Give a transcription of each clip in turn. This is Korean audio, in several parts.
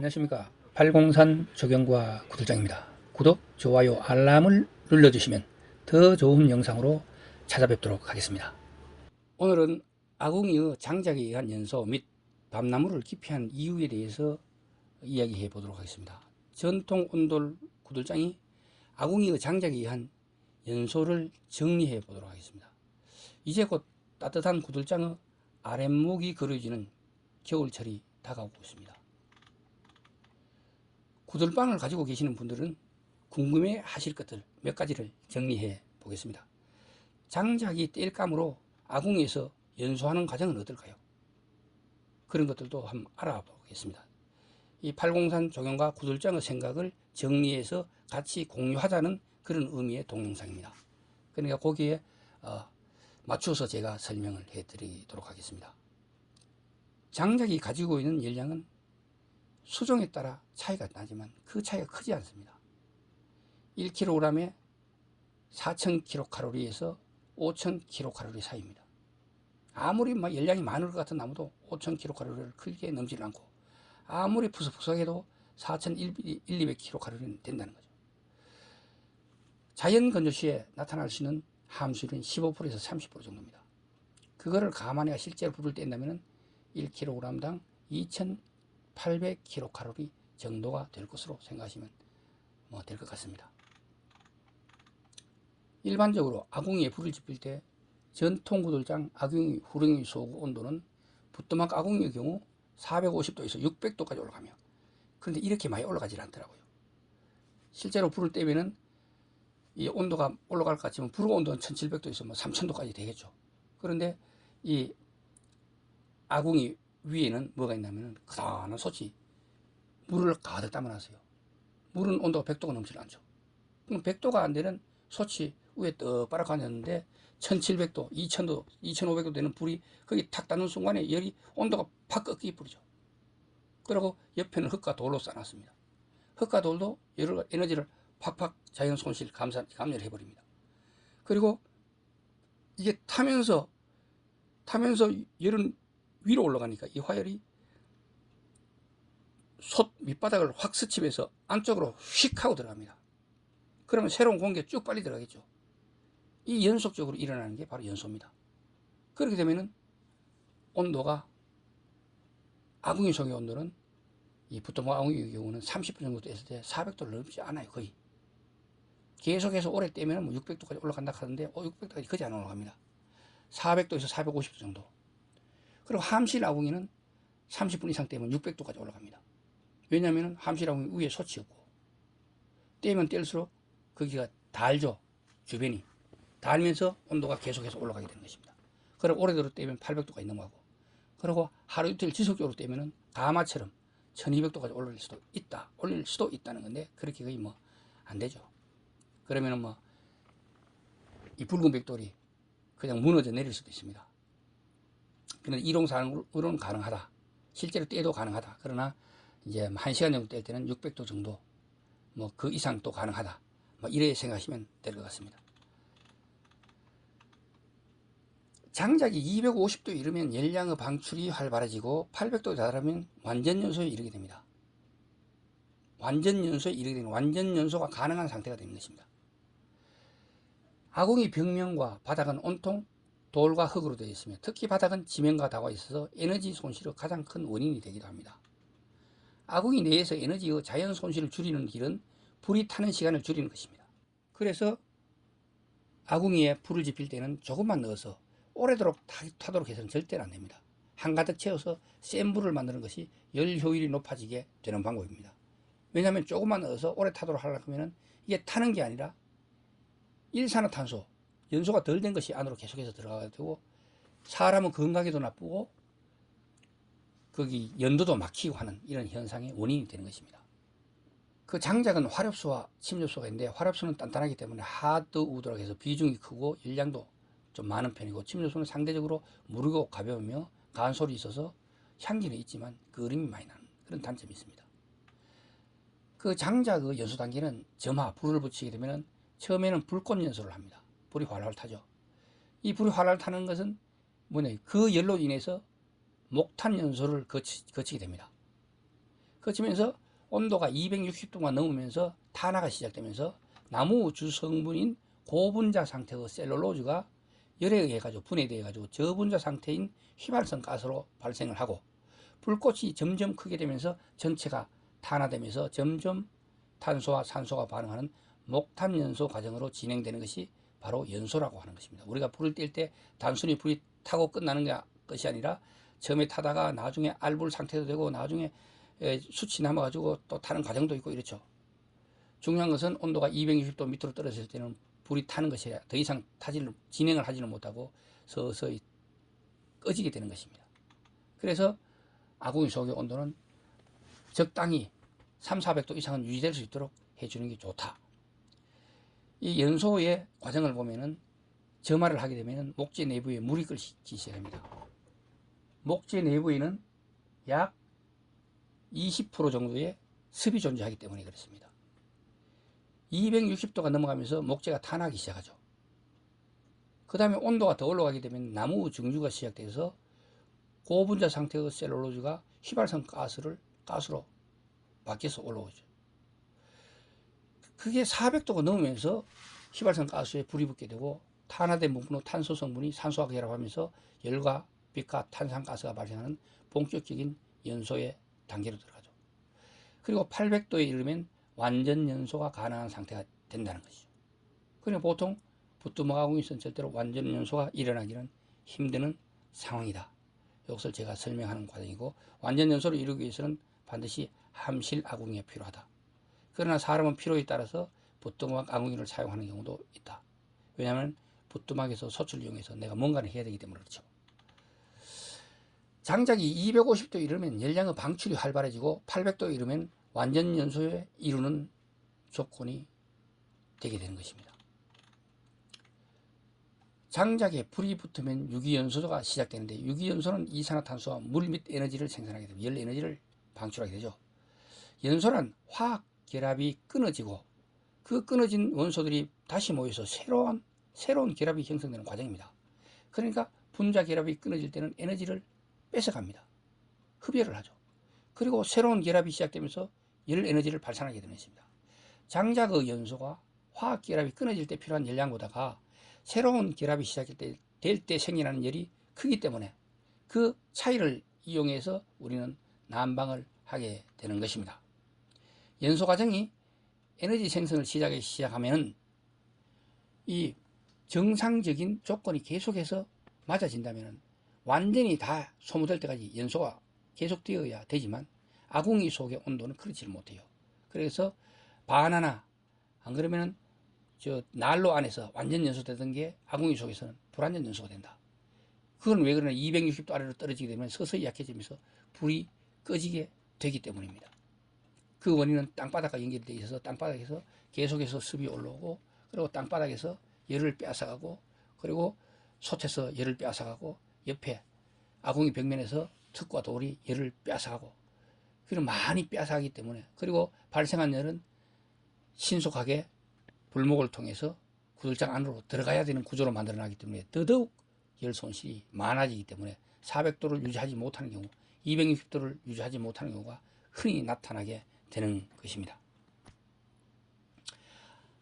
안녕하십니까. 팔공산 조경과 구들장입니다. 구독, 좋아요, 알람을 눌러주시면 더 좋은 영상으로 찾아뵙도록 하겠습니다. 오늘은 아궁이의 장작에 의한 연소 및 밤나무를 기피한 이유에 대해서 이야기해 보도록 하겠습니다. 전통 온돌 구들장이 아궁이의 장작에 의한 연소를 정리해 보도록 하겠습니다. 이제 곧 따뜻한 구들장의 아랫목이 그려지는 겨울철이 다가오고 있습니다. 구들방을 가지고 계시는 분들은 궁금해 하실 것들 몇 가지를 정리해 보겠습니다. 장작이 땔감으로 아궁이에서 연소하는 과정은 어떨까요? 그런 것들도 한번 알아보겠습니다. 이 팔공산 조경과 구들장의 생각을 정리해서 같이 공유하자는 그런 의미의 동영상입니다. 그러니까 거기에 어, 맞춰서 제가 설명을 해드리도록 하겠습니다. 장작이 가지고 있는 열량은 수종에 따라 차이가 나지만 그 차이가 크지 않습니다. 1kg에 4,000kcal에서 5,000kcal 사이입니다. 아무리 막 열량이 많을 것 같은 나무도 5,000kcal를 크게 넘지는 않고 아무리 푸석푸석해도 4,200kcal는 된다는 거죠. 자연 건조 시에 나타날 수 있는 함수율은 15%에서 30% 정도입니다. 그거를 감안해 실제로 불을 뗀다면 1kg당 2,800kcal 정도가 될 것으로 생각하시면 뭐 될 것 같습니다. 일반적으로 아궁이에 불을 지필 때 전통 구들장 아궁이 후릉이 소구 온도는 부뚜막 아궁이의 경우 450도에서 600도까지 올라가며 그런데 이렇게 많이 올라가질 않더라고요. 실제로 불을 떼면은 이 온도가 올라갈 것 같지만 불의 온도는 1700도에서 뭐 3000도까지 되겠죠. 그런데 이 아궁이 위에는 뭐가 있냐면은 크다란 솥이 물을 가득 담아놨어요. 물은 온도가 100도가 넘지 않죠. 그럼 100도가 안 되는 솥이 위에 떡바락 가졌는데 1700도, 2000도, 2500도 되는 불이 거기 탁 닿는 순간에 열이 온도가 팍 꺾이 뿌리죠. 그리고 옆에는 흙과 돌로 쌓았습니다. 흙과 돌도 열을 에너지를 팍팍 자연 손실 감사, 감멸 해버립니다. 그리고 이게 타면서 타면서 열은 위로 올라가니까 이 화열이 솥 밑바닥을 확 스치면서 안쪽으로 휙 하고 들어갑니다. 그러면 새로운 공기가 쭉 빨리 들어가겠죠. 이 연속적으로 일어나는 게 바로 연소입니다. 그렇게 되면은 온도가 아궁이 속의 온도는 이 부뚜막 아궁이의 경우는 30분 정도 됐을 때 400도를 넘지 않아요, 거의. 계속해서 오래 떼면 뭐 600도까지 올라간다 하는데 어, 600도까지 거의 안 올라갑니다. 400도에서 450도 정도. 그리고 함실 아궁이는 30분 이상 떼면 600도까지 올라갑니다. 왜냐하면 함실 아궁이 위에 솥이 없고 떼면 뗄수록 거기가 달죠. 주변이. 달면서 온도가 계속해서 올라가게 되는 것입니다. 그리고 오래도록 떼면 800도까지 넘어가고 그리고 하루 이틀 지속적으로 떼면은 가마처럼 1200도까지 올릴 수도 있다. 올릴 수도 있다는 건데 그렇게 거의 뭐 안 되죠. 그러면은 뭐이 붉은 백돌이 그냥 무너져 내릴 수도 있습니다. 그런데 이동사항으로는 가능하다. 실제로 떼도 가능하다. 그러나 이제 뭐한 시간 정도 뗄 때는 600도 정도 뭐 그 이상 또 가능하다. 뭐 이래 생각하시면 될 것 같습니다. 장작이 250도 이르면 열량의 방출이 활발해지고 800도 달하면 완전 연소에 이르게 됩니다. 완전 연소에 이르게 되는 완전 연소가 가능한 상태가 되는 것입니다. 아궁이 벽면과 바닥은 온통 돌과 흙으로 되어 있으며 특히 바닥은 지면과 닿아 있어서 에너지 손실의 가장 큰 원인이 되기도 합니다. 아궁이 내에서 에너지의 자연 손실을 줄이는 길은 불이 타는 시간을 줄이는 것입니다. 그래서 아궁이에 불을 지필 때는 조금만 넣어서 오래도록 타 도록 해서는 절대로 안 됩니다. 한가득 채워서 센 불을 만드는 것이 열 효율이 높아지게 되는 방법입니다. 왜냐하면 조금만 넣어서 오래 타도록 하려고 하면 이게 타는 게 아니라 일산화탄소, 연소가 덜 된 것이 안으로 계속해서 들어가게 되고 사람은 건강에도 나쁘고 거기 연도도 막히고 하는 이런 현상의 원인이 되는 것입니다. 그 장작은 화렵수와 침엽수가 있는데 화렵수는 단단하기 때문에 하드 우드라고 해서 비중이 크고 열량도 좀 많은 편이고 침엽수는 상대적으로 무르고 가벼우며 간솔이 있어서 향기는 있지만 그림이 많이 나는 그런 단점이 있습니다. 그 장작의 연소 단계는 점화, 불을 붙이게 되면 처음에는 불꽃 연소를 합니다. 불이 활활 타죠. 이 불이 활활 타는 것은 뭐냐, 그 열로 인해서 목탄 연소를 거치, 거치게 됩니다. 그치면서 온도가 260도가 넘으면서 탄화가 시작되면서 나무 주 성분인 고분자 상태의 셀룰로즈가 열에 의해 가지고 분해되어 가지고 저분자 상태인 휘발성 가스로 발생을 하고 불꽃이 점점 크게 되면서 전체가 탄화되면서 점점 탄소와 산소가 반응하는 목탄 연소 과정으로 진행되는 것이 바로 연소라고 하는 것입니다. 우리가 불을 뗄 때 단순히 불이 타고 끝나는 게- 것이 아니라 처음에 타다가 나중에 알불 상태도 되고 나중에 에, 수치 남아가지고 또 타는 과정도 있고 이렇죠. 중요한 것은 온도가 260도 밑으로 떨어졌을 때는 불이 타는 것이 더 이상 타지를 진행을 하지는 못하고 서서히 꺼지게 되는 것입니다. 그래서 아궁이 속의 온도는 적당히 3, 400도 이상은 유지될 수 있도록 해주는 게 좋다. 이 연소의 과정을 보면은 점화를 하게 되면은 목재 내부에 물이 끓기 시작합니다. 목재 내부에는 약 20% 정도의 습이 존재하기 때문에 그렇습니다. 260도가 넘어가면서 목재가 탄하기 시작하죠. 그 다음에 온도가 더 올라가게 되면 나무 증류가 시작돼서 고분자 상태의 셀룰로즈가 휘발성 가스를 가스로 바뀌어서 올라오죠. 그게 400도가 넘으면서 휘발성 가스에 불이 붙게 되고 탄화된 부분의 탄소 성분이 산소와 결합하면서 열과 빛과 탄산가스가 발생하는 본격적인 연소의 단계로 들어가죠. 그리고 800도에 이르면 완전 연소가 가능한 상태가 된다는 것이죠. 그러니까 보통 부뚜막아궁에서는 절대로 완전 연소가 일어나기는 힘드는 상황이다. 이것을 제가 설명하는 과정이고 완전 연소를 이루기 위해서는 반드시 함실 아궁이가 필요하다. 그러나 사람은 필요에 따라서 부뚜막 아궁이를 사용하는 경우도 있다. 왜냐하면 부뚜막에서 소출을 이용해서 내가 뭔가를 해야 되기 때문에 그렇죠. 장작이 250도 이르면 열량의 방출이 활발해지고 800도 이르면 완전 연소에 이루는 조건이 되게 되는 것입니다. 장작에 불이 붙으면 유기연소가 시작되는데 유기연소는 이산화탄소와 물 및 에너지를 생산하게 됩니다. 열 에너지를 방출하게 되죠. 연소란 화학 결합이 끊어지고 그 끊어진 원소들이 다시 모여서 새로운 새로운 결합이 형성되는 과정입니다. 그러니까 분자 결합이 끊어질 때는 에너지를 뺏어갑니다. 흡열을 하죠. 그리고 새로운 결합이 시작되면서 열 에너지를 발산하게 되는 것입니다. 장작의 연소가 화학 결합이 끊어질 때 필요한 열량보다가 새로운 결합이 시작될 때 생겨나는 열이 크기 때문에 그 차이를 이용해서 우리는 난방을 하게 되는 것입니다. 연소 과정이 에너지 생성을 시작하기 시작하면 이 정상적인 조건이 계속해서 맞아진다면 완전히 다 소모될 때까지 연소가 계속되어야 되지만 아궁이 속의 온도는 그렇지 못해요. 그래서 바나나 안 그러면은 저 난로 안에서 완전 연소되던 게 아궁이 속에서는 불완전 연소가 된다. 그건 왜 그러냐? 260도 아래로 떨어지게 되면 서서히 약해지면서 불이 꺼지게 되기 때문입니다. 그 원인은 땅바닥과 연결되어 있어서 땅바닥에서 계속해서 습이 올라오고 그리고 땅바닥에서 열을 빼앗아가고 그리고 솥에서 열을 빼앗아가고 옆에 아궁이 벽면에서 흙과 돌이 열을 빼앗아가고 그리고 많이 빼앗아가기 때문에 그리고 발생한 열은 신속하게 불목을 통해서 구들장 안으로 들어가야 되는 구조로 만들어나기 때문에 더더욱 열 손실이 많아지기 때문에 400도를 유지하지 못하는 경우 260도를 유지하지 못하는 경우가 흔히 나타나게 되는 것입니다.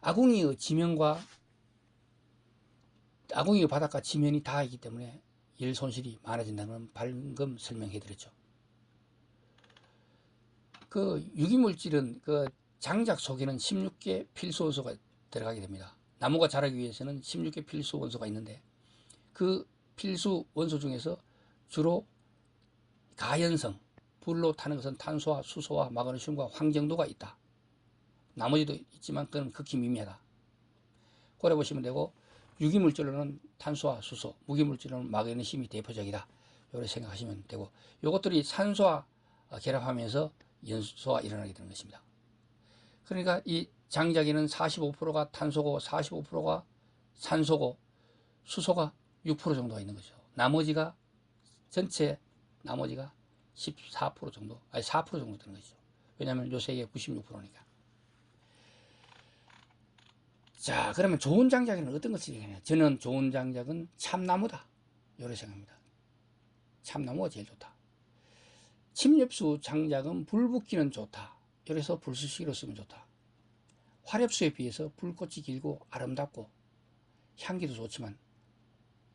아궁이의 지면과 아궁이의 바닥과 지면이 닿아있기 때문에 열 손실이 많아진다는 방금 설명해 드렸죠. 그 유기물질은 그 장작 속에는 16개 필수 원소가 들어가게 됩니다. 나무가 자라기 위해서는 16개 필수 원소가 있는데 그 필수 원소 중에서 주로 가연성, 불로 타는 것은 탄소와 수소와 마그네슘과 황정도가 있다. 나머지도 있지만 그건 극히 미미하다. 고려 보시면 되고 유기물질로는 탄소와 수소, 무기물질로는 마그네슘이 대표적이다. 이렇게 생각하시면 되고 이것들이 산소와 결합하면서 연소가 일어나게 되는 것입니다. 그러니까 이 장작에는 45%가 탄소고 45%가 산소고 수소가 6% 정도가 있는 거죠. 나머지가 전체 나머지가 14% 정도, 아니 4% 정도 되는 것이죠. 왜냐하면 요새 이게 96%니까. 자, 그러면 좋은 장작에는 어떤 것을 얘기하냐? 저는 좋은 장작은 참나무다. 이렇게 생각합니다. 참나무가 제일 좋다. 침엽수 장작은 불 붙기는 좋다. 그래서 불수시기로 쓰면 좋다. 화렵수에 비해서 불꽃이 길고 아름답고 향기도 좋지만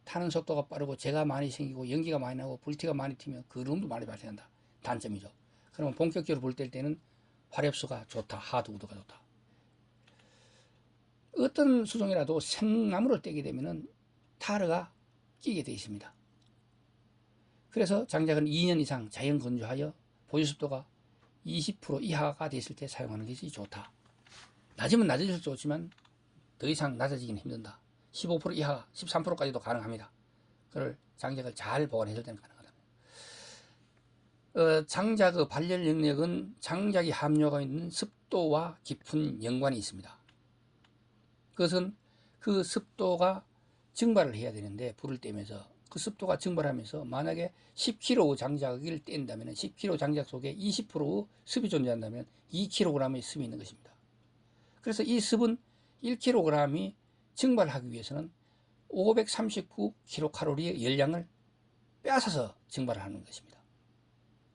타는 속도가 빠르고 재가 많이 생기고 연기가 많이 나고 불티가 많이 튀면 그름도 많이 발생한다. 단점이죠. 그러면 본격적으로 불뗄 때는 화렵수가 좋다. 하드 우드가 좋다. 어떤 수종이라도 생나무를 떼게 되면은 타르가 끼게 되어 있습니다. 그래서 장작은 2년 이상 자연 건조하여 보유 습도가 20% 이하가 됐을 때 사용하는 것이 좋다. 낮으면 낮아질수록 좋지만 더 이상 낮아지기는 힘든다. 15% 이하, 13%까지도 가능합니다. 그걸 장작을 잘 보관했을 때는 가능하다. 어, 장작의 발열 영역은 장작이 함유가 있는 습도와 깊은 연관이 있습니다. 그것은 그 습도가 증발을 해야 되는데 불을 떼면서 그 습도가 증발하면서 만약에 10kg 장작을 뗀다면 10kg 장작 속에 20%의 습이 존재한다면 2kg의 습이 있는 것입니다. 그래서 이 습은 1kg이 증발하기 위해서는 539kcal의 열량을 빼앗아서 증발을 하는 것입니다.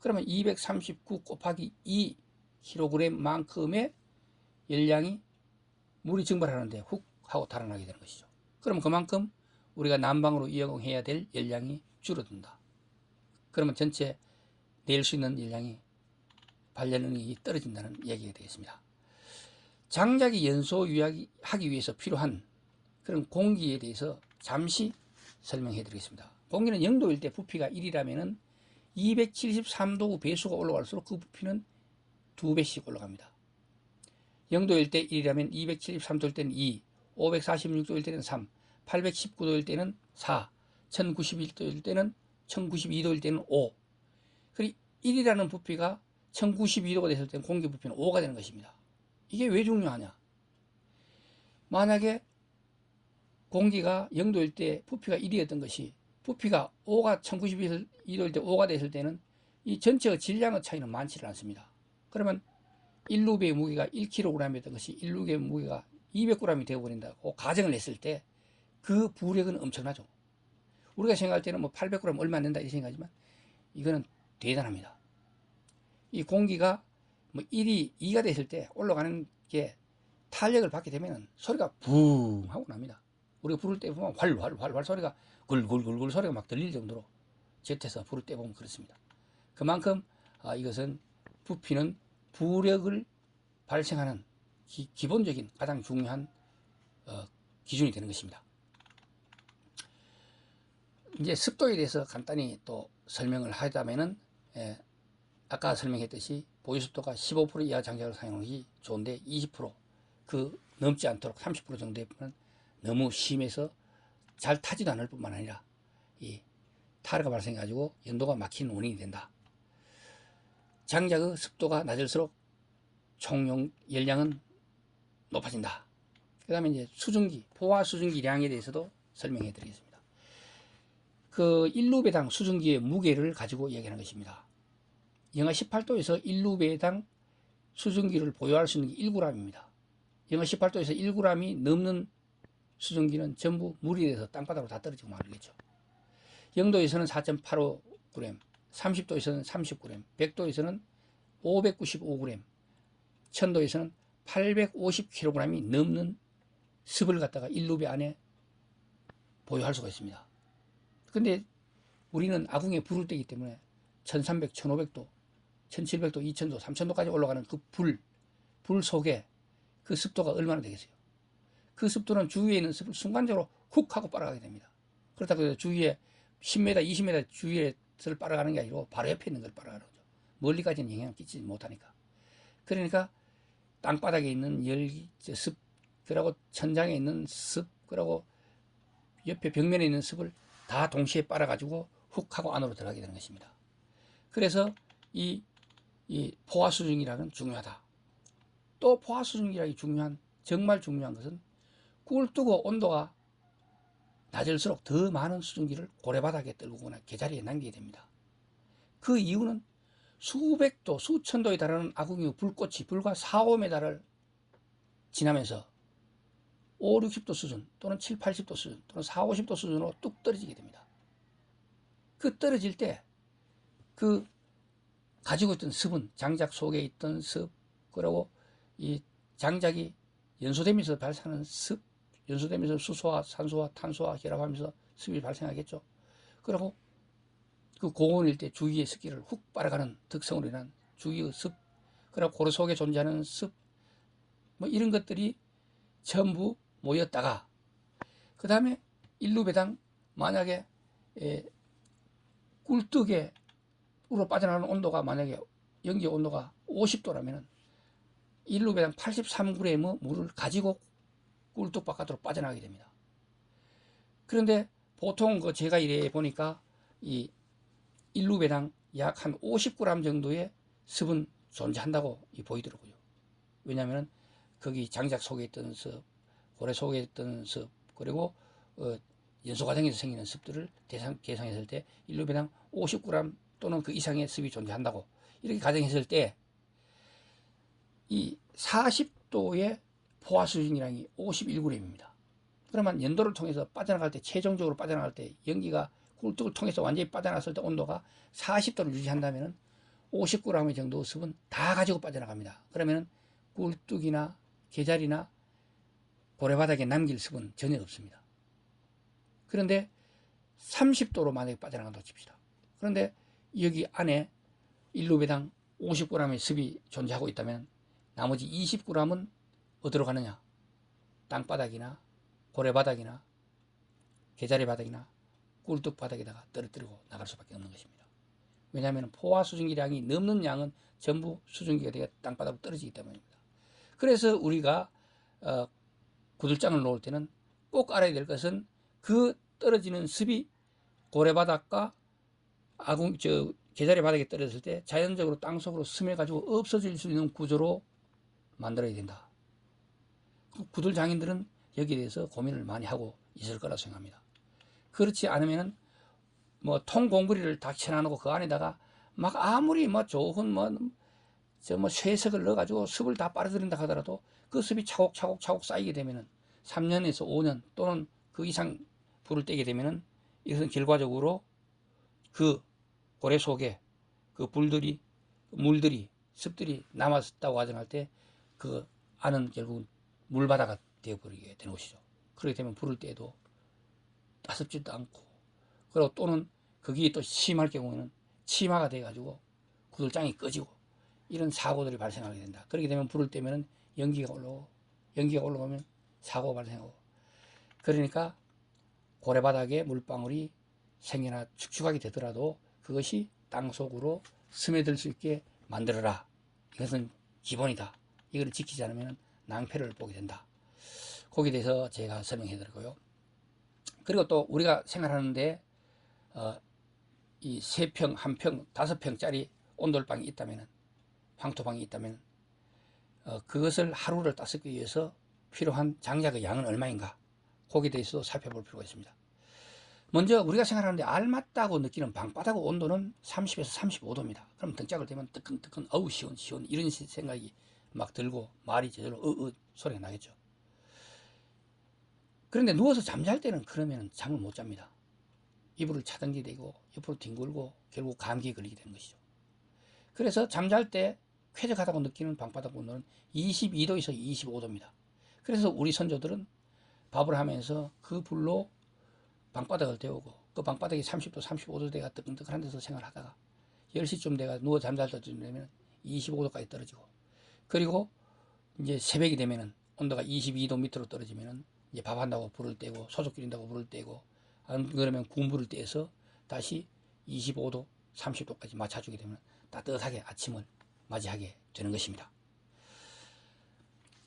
그러면 239 곱하기 2kg만큼의 열량이 물이 증발하는데 훅 하고 달아나게 되는 것이죠. 그럼 그만큼 우리가 난방으로 이용해야 될 열량이 줄어든다. 그러면 전체 낼 수 있는 열량이 발열 능력이 떨어진다는 얘기가 되겠습니다. 장작이 연소 유하기 위해서 필요한 그런 공기에 대해서 잠시 설명해 드리겠습니다. 공기는 0도일 때 부피가 1이라면 273도 배수가 올라갈수록 그 부피는 2배씩 올라갑니다. 0도일 때 1이라면 273도일 때는 2, 546도일 때는 3, 819도일 때는 4, 1091도일 때는 1092도일 때는 5. 그리고 1이라는 부피가 1092도가 됐을 때는 공기 부피는 5가 되는 것입니다. 이게 왜 중요하냐? 만약에 공기가 0도일 때 부피가 1이었던 것이 부피가 5가 1092도일 때 5가 됐을 때는 이 전체의 질량의 차이는 많지를 않습니다. 그러면 1루비의 무게가 1kg이었던 것이 1루비의 무게가 200g이 되어버린다고 가정을 했을 때 그 부력은 엄청나죠. 우리가 생각할 때는 뭐 800g 얼마 안 된다 이 생각하지만 이거는 대단합니다. 이 공기가 뭐 1이 2가 됐을 때 올라가는 게 탄력을 받게 되면 소리가 붕 하고 납니다. 우리가 불을 때 보면 활활활활 소리가 굴굴굴굴 소리가 막 들릴 정도로 젖에서 불을 때 보면 그렇습니다. 그만큼 아, 이것은 부피는 부력을 발생하는 기, 본적인 가장 중요한 어, 기준이 되는 것입니다. 이제 습도에 대해서 간단히 또 설명을 하자면은 예, 아까 설명했듯이 보유 습도가 15% 이하 장작을 사용하기 좋은데 20%그 넘지 않도록 30% 정도 되면 너무 심해서 잘 타지도 않을 뿐만 아니라 이 타르가 발생해 가지고 연도가 막히는 원인이 된다. 장작의 습도가 낮을수록 총용 열량은 높아진다. 그 다음에 이제 수증기, 포화 수증기량에 대해서도 설명해 드리겠습니다. 그 1루배당 수증기의 무게를 가지고 얘기하는 것입니다. 영하 18도에서 1루배당 수증기를 보유할 수 있는 게 1g입니다. 영하 18도에서 1g이 넘는 수증기는 전부 물이 돼서 땅바닥으로 다 떨어지고 말겠죠. 0도에서는 4.85g, 30도에서는 30g, 100도에서는 595g, 1000도에서는 850kg이 넘는 습을 갖다가 1루배 안에 보유할 수가 있습니다. 근데 우리는 아궁이에 불을 떼기 때문에 1300, 1500도, 1700도, 2000도, 3000도까지 올라가는 그 불, 불 속에 그 습도가 얼마나 되겠어요? 그 습도는 주위에 있는 습을 순간적으로 훅 하고 빨아가게 됩니다. 그렇다고 해서 주위에 10m, 20m 주위에를 빨아가는 게 아니고 바로 옆에 있는 걸 빨아가는 거죠. 멀리까지는 영향을 끼치지 못하니까. 그러니까 땅바닥에 있는 열기, 습, 그러고 천장에 있는 습, 그러고 옆에 벽면에 있는 습을 다 동시에 빨아가지고 훅 하고 안으로 들어가게 되는 것입니다. 그래서 이, 이 포화수증이라는 중요하다. 또 포화수증이라기 중요한, 정말 중요한 것은 꿀 뜨고 온도가 낮을수록 더 많은 수증기를 고래바닥에 떨구거나 개자리에 남기게 됩니다. 그 이유는 수백 도, 수천 도에 달하는 아궁이 불꽃이 불과 4, 5m를 지나면서 5, 60도 수준 또는 7, 80도 수준 또는 4, 50도 수준으로 뚝 떨어지게 됩니다. 그 떨어질 때 그 가지고 있던 습은 장작 속에 있던 습 그리고 이 장작이 연소되면서 발생하는 습 연소되면서 수소와 산소와 탄소와 결합하면서 습이 발생하겠죠. 그리고 그 고온일 때 주위의 습기를 훅 빨아가는 특성으로 인한 주위의 습 그리고 고래 속에 존재하는 습 뭐 이런 것들이 전부 모였다가 그 다음에 일루 배당 만약에 에, 꿀떡에 으로 빠져나가는 온도가 만약에 연기 온도가 50도라면 일루 배당 83g의 물을 가지고 꿀떡 바깥으로 빠져나가게 됩니다. 그런데 보통 그 제가 이래 보니까 이 일루배당 약 한 50g 정도의 습은 존재한다고 보이더라고요. 왜냐하면 거기 장작 속에 있던 습, 고래 속에 있던 습, 그리고 어, 연소 과정에서 생기는 습들을 대상, 계산했을 때 일루배당 50g 또는 그 이상의 습이 존재한다고 이렇게 가정했을 때 이 40도의 포화 수준이랑이 51g입니다. 그러면 연도를 통해서 빠져나갈 때 최종적으로 빠져나갈 때 연기가 꿀떡을 통해서 완전히 빠져나갔을 때 온도가 40도를 유지한다면 50g 정도 습은 다 가지고 빠져나갑니다. 그러면 꿀뚝이나 계자리나 고래바닥에 남길 습은 전혀 없습니다. 그런데 30도로 만약에 빠져나간다고 칩시다. 그런데 여기 안에 일루배당 50g의 습이 존재하고 있다면 나머지 20g은 어디로 가느냐? 땅바닥이나 고래바닥이나 계자리 바닥이나 꿀뚝 바닥에다가 떨어뜨리고 나갈 수밖에 없는 것입니다. 왜냐하면 포화 수증기량이 넘는 양은 전부 수증기가 되어 땅바닥으로 떨어지기 때문입니다. 그래서 우리가 어, 구들장을 놓을 때는 꼭 알아야 될 것은 그 떨어지는 습이 고래바닥과 아궁 저 계자리 바닥에 떨어졌을 때 자연적으로 땅 속으로 스며 가지고 없어질 수 있는 구조로 만들어야 된다. 그 구들 장인들은 여기에 대해서 고민을 많이 하고 있을 거라 생각합니다. 그렇지 않으면은 뭐 통공구리를 다 쳐놔놓고 그 안에다가 막 아무리 뭐 좋은 뭐 저뭐 쇠석을 넣어가지고 습을 다 빨아들인다 하더라도 그 습이 차곡차곡 차곡 쌓이게 되면은 3년에서 5년 또는 그 이상 불을 떼게 되면은 이것은 결과적으로 그 고래 속에 그 불들이 물들이 습들이 남았다고 가정할 때 그 안은 결국 물바다가 되어버리게 되는 것이죠. 그렇게 되면 불을 때도 따숩지도 않고 그리고 또는 거기에 또 심할 경우에는 치마가 돼가지고 구들장이 꺼지고 이런 사고들이 발생하게 된다. 그렇게 되면 불을 떼면 연기가 올라오고 연기가 올라오면 사고가 발생하고 그러니까 고래바닥에 물방울이 생겨나 축축하게 되더라도 그것이 땅 속으로 스며들 수 있게 만들어라. 이것은 기본이다. 이걸 지키지 않으면 낭패를 보게 된다. 거기에 대해서 제가 설명해 드리고요. 그리고 또 우리가 생활하는데 어, 이 세 평, 한 평, 다섯 평짜리 온돌방이 있다면 황토방이 있다면 어, 그것을 하루를 따쓰기 위해서 필요한 장작의 양은 얼마인가 거기에 대해서도 살펴볼 필요가 있습니다. 먼저 우리가 생활하는데 알맞다고 느끼는 방바닥 온도는 30에서 35도입니다. 그럼 등짝을 대면 뜨끈뜨끈 어우 시원 시원 이런 생각이 막 들고 말이 제대로 어어 소리가 나겠죠. 그런데 누워서 잠잘 때는 그러면 잠을 못 잡니다. 이불을 차등기 대고 옆으로 뒹굴고 결국 감기에 걸리게 되는 것이죠. 그래서 잠잘 때 쾌적하다고 느끼는 방바닥 온도는 22도에서 25도입니다. 그래서 우리 선조들은 밥을 하면서 그 불로 방바닥을 데우고 그 방바닥이 30도, 35도 돼가 뜨끈뜨끈한 데서 생활하다가 10시쯤 돼가 누워 잠잘 때쯤 되면 25도까지 떨어지고 그리고 이제 새벽이 되면은 온도가 22도 밑으로 떨어지면은 이제 밥 한다고 불을 떼고 소주 끓인다고 불을 떼고 안 그러면 국물을 떼서 다시 25도, 30도까지 맞춰주게 되면 따뜻하게 아침을 맞이하게 되는 것입니다.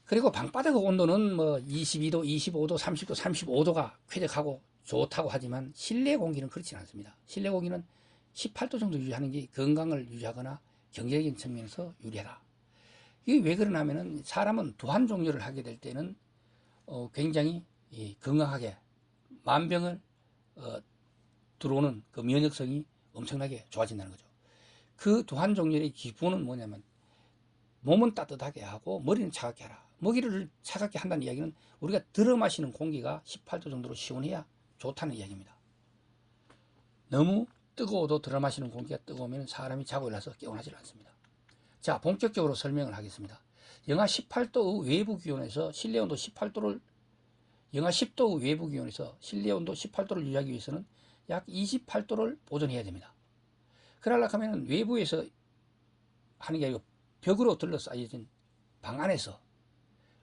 그리고 방바닥 온도는 뭐 22도, 25도, 30도, 35도가 쾌적하고 좋다고 하지만 실내 공기는 그렇지 않습니다. 실내 공기는 18도 정도 유지하는 게 건강을 유지하거나 경제적인 측면에서 유리하다. 이게 왜 그러냐면은 사람은 두한 종류를 하게 될 때는 어 굉장히 건강하게 만병을 어 들어오는 그 면역성이 엄청나게 좋아진다는 거죠. 그 두한 종류의 기본은 뭐냐면 몸은 따뜻하게 하고 머리는 차갑게 하라. 먹이를 차갑게 한다는 이야기는 우리가 들어 마시는 공기가 18도 정도로 시원해야 좋다는 이야기입니다. 너무 뜨거워도 들어 마시는 공기가 뜨거우면 사람이 자고 일어나서 깨어나질 않습니다. 자, 본격적으로 설명을 하겠습니다. 영하 18도의 외부 기온에서 실내 온도 18도를 영하 10도의 외부 기온에서 실내 온도 18도를 유지하기 위해서는 약 28도를 보존해야 됩니다. 그러려고 하면 외부에서 하는 게 아니고 벽으로 둘러싸여진 방 안에서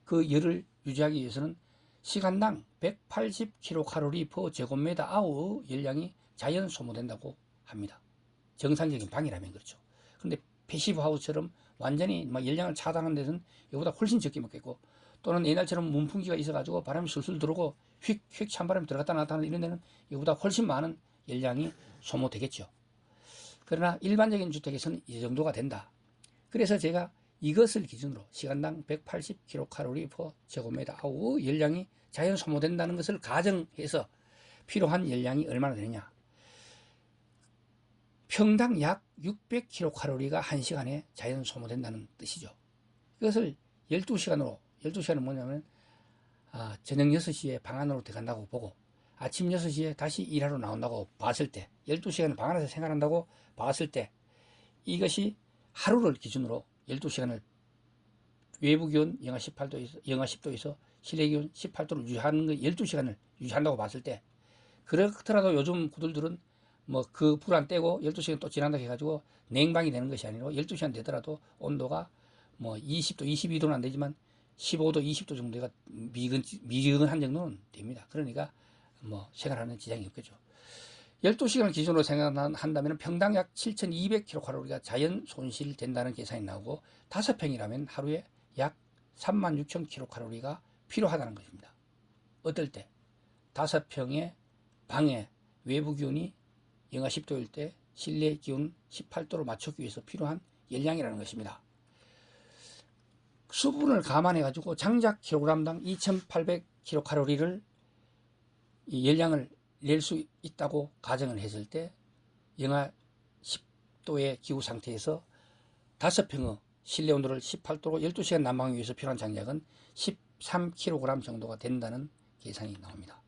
그 열을 유지하기 위해서는 시간당 180kcal per 제곱미터 아우의 열량이 자연 소모된다고 합니다. 정상적인 방이라면 그렇죠. 근데 패시브 하우스처럼 완전히 막 열량을 차단하는 데는 이보다 훨씬 적게 먹겠고 또는 옛날처럼 문풍기가 있어가지고 바람이 술술 들어오고 휙 휙 찬바람이 들어갔다 하는 이런 데는 이보다 훨씬 많은 열량이 소모되겠죠. 그러나 일반적인 주택에서는 이 정도가 된다. 그래서 제가 이것을 기준으로 시간당 180kcal per 제곱미터 아우 열량이 자연 소모된다는 것을 가정해서 필요한 열량이 얼마나 되느냐. 평당 약 600kcal가 1시간에 자연 소모된다는 뜻이죠. 이것을 12시간으로, 12시간은 뭐냐면, 아, 저녁 6시에 방 안으로 들어간다고 보고, 아침 6시에 다시 일하러 나온다고 봤을 때, 12시간을 방 안에서 생활한다고 봤을 때, 이것이 하루를 기준으로 12시간을 외부 기온 영하 18도에서, 영하 10도에서 실내 기온 18도를 유지하는 거 12시간을 유지한다고 봤을 때, 그렇더라도 요즘 구들들은 뭐 그 불 안 떼고 12시간 또 지난다 해가지고 냉방이 되는 것이 아니라 12시간 되더라도 온도가 뭐 20도, 22도는 안 되지만 15도, 20도 정도가 미근, 미근한 정도는 됩니다. 그러니까 뭐 생활하는 지장이 없겠죠. 12시간을 기준으로 생각한다면 평당 약 7,200kcal가 자연 손실된다는 계산이 나오고 5평이라면 하루에 약 36,000kcal가 필요하다는 것입니다. 어떨 때? 5평의 방에 외부 기온이 영하 10도일 때 실내 기온 18도로 맞추기 위해서 필요한 열량이라는 것입니다. 수분을 감안해 가지고 장작 킬로그램당 2800kcal를 열량을 낼 수 있다고 가정을 했을 때 영하 10도의 기후 상태에서 5평의 실내 온도를 18도로 12시간 난방하기 위해서 필요한 장작은 13kg 정도가 된다는 계산이 나옵니다.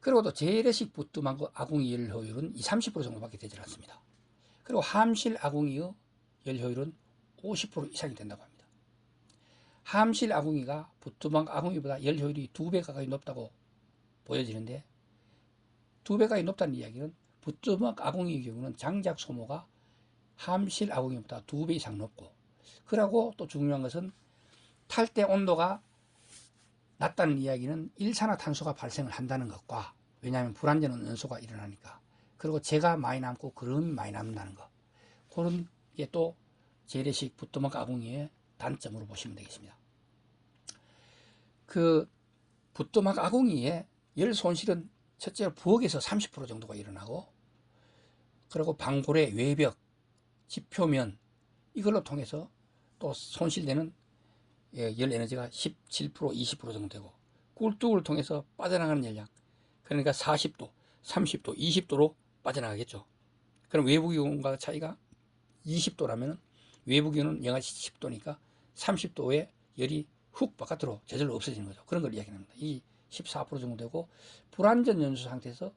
그리고 또 재래식 부뚜막고 아궁이 열 효율은 20, 30% 정도밖에 되질 않습니다. 그리고 함실 아궁이의 열 효율은 50% 이상이 된다고 합니다. 함실 아궁이가 부뚜막 아궁이보다 열 효율이 두 배 가까이 높다고 보여지는데 두 배 가까이 높다는 이야기는 부뚜막 아궁이의 경우는 장작 소모가 함실 아궁이보다 두 배 이상 높고 그러고 또 중요한 것은 탈 때 온도가 낮다는 이야기는 일산화탄소가 발생을 한다는 것과 왜냐하면 불안전한 연소가 일어나니까 그리고 재가 많이 남고 그름이 많이 남는다는 것 그런 게 또 재래식 부뚜막 아궁이의 단점으로 보시면 되겠습니다. 그 부뚜막 아궁이의 열 손실은 첫째 부엌에서 30% 정도가 일어나고 그리고 방골의 외벽, 지표면 이걸로 통해서 또 손실되는 예, 열 에너지가 17% 20% 정도 되고 꿀뚝을 통해서 빠져나가는 열량. 그러니까 40도 30도 20도로 빠져나가겠죠. 그럼 외부 기온과 차이가 20도라면 외부 기온은 영하 10도니까 30도의 열이 훅 바깥으로 저절로 없어지는 거죠. 그런 걸 이야기합니다. 이 14% 정도 되고 불안전 연소 상태에서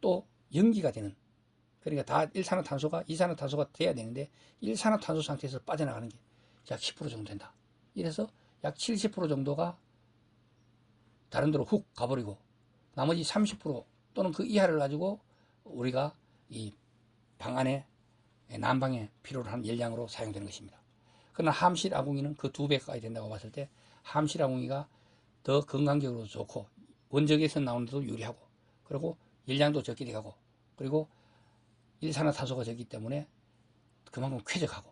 또 연기가 되는. 그러니까 다 일산화탄소가 이산화탄소가 돼야 되는데 일산화탄소 상태에서 빠져나가는 게 약 10% 정도 된다. 이래서 약 70% 정도가 다른 데로 훅 가버리고 나머지 30% 또는 그 이하를 가지고 우리가 이 방 안에 난방에 필요로 하는 열량으로 사용되는 것입니다. 그러나 함실 아궁이는 그 두 배 가까이 된다고 봤을 때 함실 아궁이가 더 건강적으로 좋고 원적에서 나오는 데도 유리하고 그리고 열량도 적게 돼가고 그리고 일산화탄소가 적기 때문에 그만큼 쾌적하고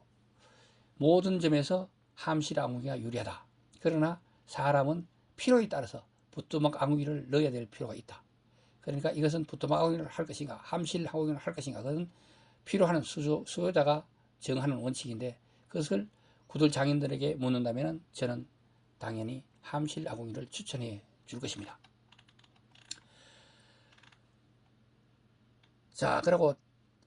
모든 점에서 함실 아궁이가 유리하다. 그러나 사람은 필요에 따라서 부뚜막 아궁이를 넣어야 될 필요가 있다. 그러니까 이것은 부뚜막 아궁이를 할 것인가 함실 아궁이를 할 것인가 그것은 필요하는 수요, 수요자가 정하는 원칙인데 그것을 구들 장인들에게 묻는다면 저는 당연히 함실 아궁이를 추천해 줄 것입니다. 자, 그리고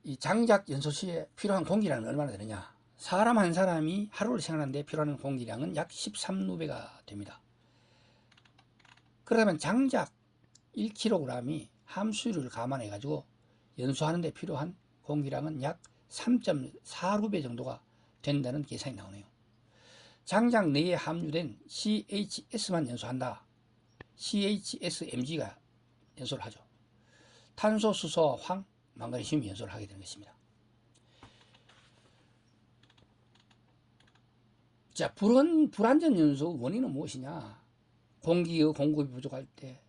이 장작 연소 시에 필요한 공기량은 얼마나 되느냐? 사람 한 사람이 하루를 생활하는데 필요한 공기량은 약 13누배가 됩니다. 그러면 장작 1kg이 함수율을 감안해 가지고 연소하는 데 필요한 공기량은 약 3.46배 정도가 된다는 계산이 나오네요. 장작 내에 함유된 CHS만 연소한다. CHSMG가 연소를 하죠. 탄소, 수소, 황, 망가니슘이 연소를 하게 되는 것입니다. 자, 불안, 불안전 연소 원인은 무엇이냐? 공기의 공급이 부족할 때,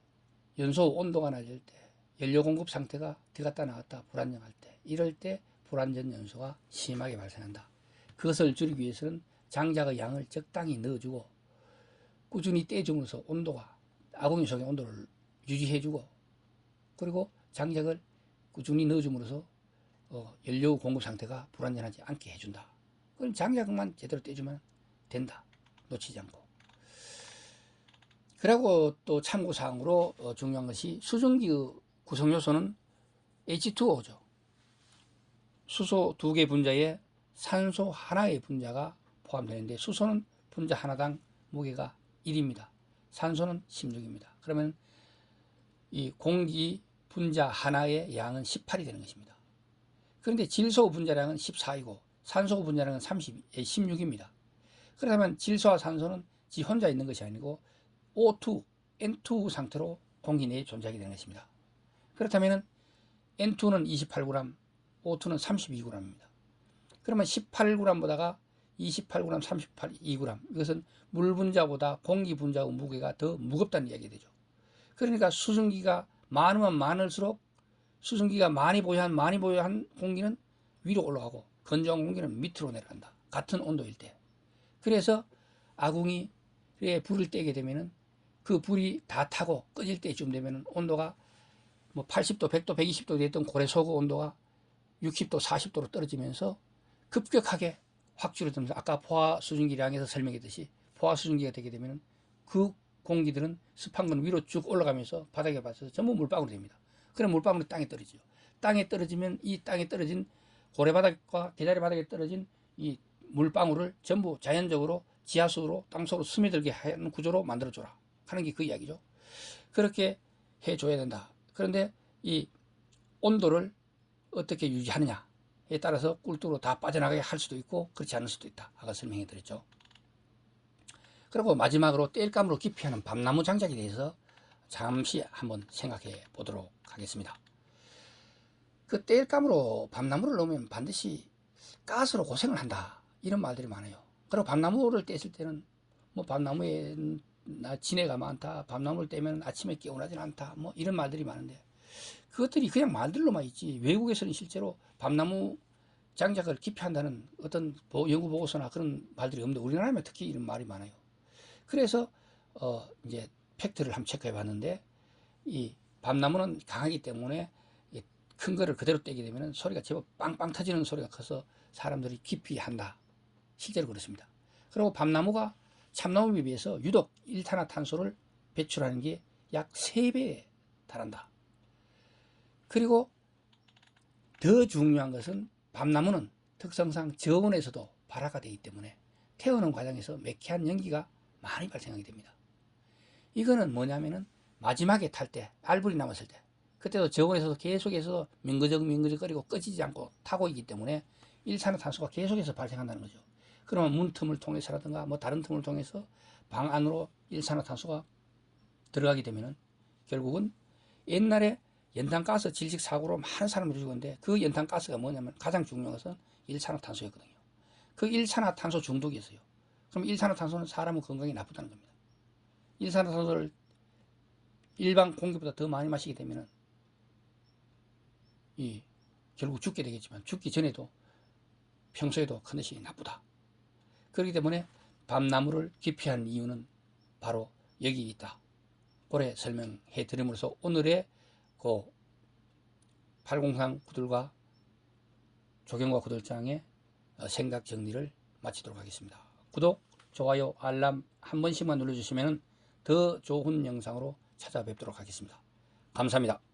연소 온도가 낮을 때, 연료 공급 상태가 들어갔다 나갔다 불안정할 때, 이럴 때 불안전 연소가 심하게 발생한다. 그것을 줄이기 위해서는 장작의 양을 적당히 넣어주고 꾸준히 떼줌으로써 온도가 아궁이 속의 온도를 유지해주고 그리고 장작을 꾸준히 넣어줌으로써 어, 연료 공급 상태가 불안전하지 않게 해준다. 그럼 장작만 제대로 떼주면 된다. 놓치지 않고. 그리고 또 참고사항으로 어, 중요한 것이 수증기의 구성요소는 H2O죠. 수소 두 개 분자에 산소 하나의 분자가 포함되는데 수소는 분자 하나당 무게가 1입니다. 산소는 16입니다. 그러면 이 공기 분자 하나의 양은 18이 되는 것입니다. 그런데 질소 분자량은 14이고 산소 분자량은 30, 16입니다. 그렇다면 질소와 산소는 지 혼자 있는 것이 아니고 O2, N2 상태로 공기 내에 존재하게 되는 것입니다. 그렇다면 N2는 28g, O2는 32g입니다. 그러면 18g보다가 28g, 38, 2g 이것은 물 분자보다 공기 분자의 무게가 더 무겁다는 이야기 되죠. 그러니까 수증기가 많으면 많을수록 수증기가 많이 보유한 많이 보유한 공기는 위로 올라가고 건조한 공기는 밑으로 내려간다. 같은 온도일 때. 그래서 아궁이에 불을 떼게 되면은 그 불이 다 타고 꺼질 때쯤 되면은 온도가 뭐 80도, 100도, 120도 됐던 고래 소고 온도가 60도, 40도로 떨어지면서 급격하게 확 줄어들면서 아까 포화 수증기량에서 설명했듯이 포화 수증기가 되게 되면은 그 공기들은 습한 건 위로 쭉 올라가면서 바닥에 받쳐서 전부 물방울이 됩니다. 그럼 물방울이 땅에 떨어지죠. 땅에 떨어지면 이 땅에 떨어진 고래바닥과 계자리 바닥에 떨어진 이 물방울을 전부 자연적으로 지하수로 땅속으로 스며들게 하는 구조로 만들어줘라 하는 게 그 이야기죠. 그렇게 해줘야 된다. 그런데 이 온도를 어떻게 유지하느냐에 따라서 꿀뚝으로 다 빠져나가게 할 수도 있고 그렇지 않을 수도 있다. 아까 설명해 드렸죠. 그리고 마지막으로 땔감으로 기피하는 밤나무 장작에 대해서 잠시 한번 생각해 보도록 하겠습니다. 그 땔감으로 밤나무를 넣으면 반드시 가스로 고생을 한다. 이런 말들이 많아요. 그리고 밤나무를 뗐을 때는 뭐 밤나무에 나 진해가 많다. 밤나무를 떼면 아침에 깨어나진 않다. 뭐 이런 말들이 많은데 그것들이 그냥 말들로만 있지 외국에서는 실제로 밤나무 장작을 기피한다는 어떤 연구 보고서나 그런 말들이 없는데 우리나라면 특히 이런 말이 많아요. 그래서 어 이제 팩트를 한번 체크해 봤는데 이 밤나무는 강하기 때문에 큰 거를 그대로 떼게 되면 소리가 제법 빵빵 터지는 소리가 커서 사람들이 깊이 한다. 실제로 그렇습니다. 그리고 밤나무가 참나무에 비해서 유독 일탄화탄소를 배출하는 게 약 3배에 달한다. 그리고 더 중요한 것은 밤나무는 특성상 저온에서도 발화가 되기 때문에 태우는 과정에서 매캐한 연기가 많이 발생하게 됩니다. 이거는 뭐냐면은 마지막에 탈 때, 알불이 남았을 때, 그때도 저온에서도 계속해서 민거적 민거적거리고 꺼지지 않고 타고 있기 때문에 일산화탄소가 계속해서 발생한다는 거죠. 그러면 문틈을 통해서라든가 뭐 다른 틈을 통해서 방 안으로 일산화탄소가 들어가게 되면은 결국은 옛날에 연탄가스 질식 사고로 많은 사람들이 죽었는데 그 연탄가스가 뭐냐면 가장 중요한 것은 일산화탄소였거든요. 그 일산화탄소 중독이 있어요. 그럼 일산화탄소는 사람 건강에 나쁘다는 겁니다. 일산화탄소를 일반 공기보다 더 많이 마시게 되면은 이 결국 죽게 되겠지만 죽기 전에도 평소에도 컨디션이 나쁘다. 그렇기 때문에 밤나무를 기피한 이유는 바로 여기 있다. 고래 설명해 드림으로써 오늘의 그803 구들과 조경과 구들장의 생각 정리를 마치도록 하겠습니다. 구독, 좋아요, 알람 한 번씩만 눌러주시면 더 좋은 영상으로 찾아뵙도록 하겠습니다. 감사합니다.